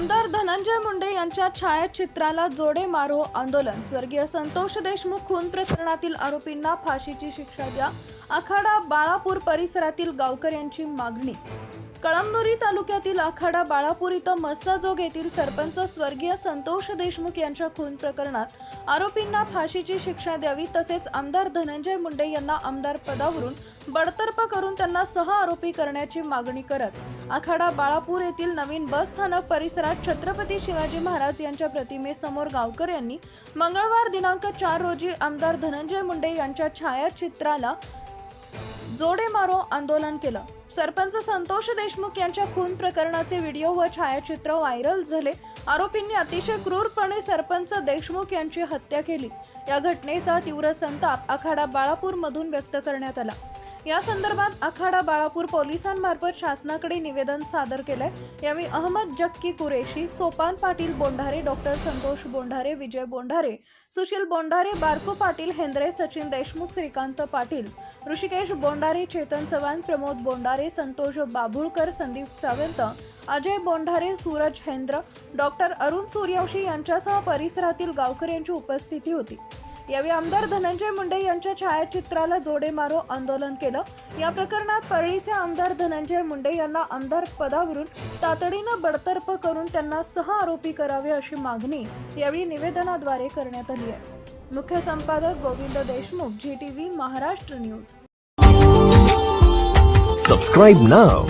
आमदार धनंजय मुंडे यांच्या छायाचित्राला जोडे मारो आंदोलन. स्वर्गीय संतोष देशमुख खून प्रकरणातील आरोपींना फाशीची शिक्षा द्या. आखाडा बाळापूर परिसरातील गावकऱ्यांची मागणी. कळमनुरी तालुक्यातील आखाडा बाळापूर इथं मस्साजोग येथील सरपंच स्वर्गीय संतोष देशमुख यांच्या खून प्रकरणात आरोपींना फाशीची शिक्षा द्यावी तसेच आमदार धनंजय मुंडे यांना आमदार पदावरून बडतर्फ करून त्यांना सह आरोपी करण्याची मागणी करत आखाडा बाळापूर येथील नवीन बस स्थानक परिसरात छत्रपती शिवाजी महाराज यांच्या प्रतिमेसमोर गावकर यांनी मंगळवार दिनांक चार रोजी आमदार धनंजय मुंडे यांच्या छायाचित्राला जोडे मारो आंदोलन केलं. सरपंच संतोष देशमुख यांच्या खून प्रकरणाचे व्हिडिओ व छायाचित्र व्हायरल झाले. आरोपींनी अतिशय क्रूरपणे सरपंच देशमुख यांची हत्या केली. या घटनेचा तीव्र संताप आखाडा बाळापूरमधून व्यक्त करण्यात आला. या संदर्भात आखाडा बाळापूर पोलिसांमार्फत शासनाकडे निवेदन सादर केलंय. यावेळी अहमद जक्की कुरेशी सोपान पाटील बोंढारे डॉक्टर संतोष बोंढारे विजय बोंढारे सुशील बोंढारे बारको पाटील हेंद्रे सचिन देशमुख श्रीकांत पाटील ऋषिकेश बोंडारे चेतन चव्हाण प्रमोद बोंडारे संतोष बाभुळकर संदीप सावंत अजय बोंढारे सूरज हेंद्र डॉक्टर अरुण सूर्यवंशी यांच्यासह परिसरातील गावकऱ्यांची उपस्थिती होती. यावेळी आमदार धनंजय मुंडे यांच्या छायाचित्राला जोडे मारो आंदोलन केलं. या प्रकरणात परळीचे आमदार धनंजय मुंडे यांना आमदार पदावरून तातडीनं बडतर्फ करून त्यांना सह आरोपी करावे अशी मागणी यावेळी निवेदनाद्वारे करण्यात आली आहे. मुख्य संपादक Govind Deshmukh G T V Maharashtra news. Subscribe नाव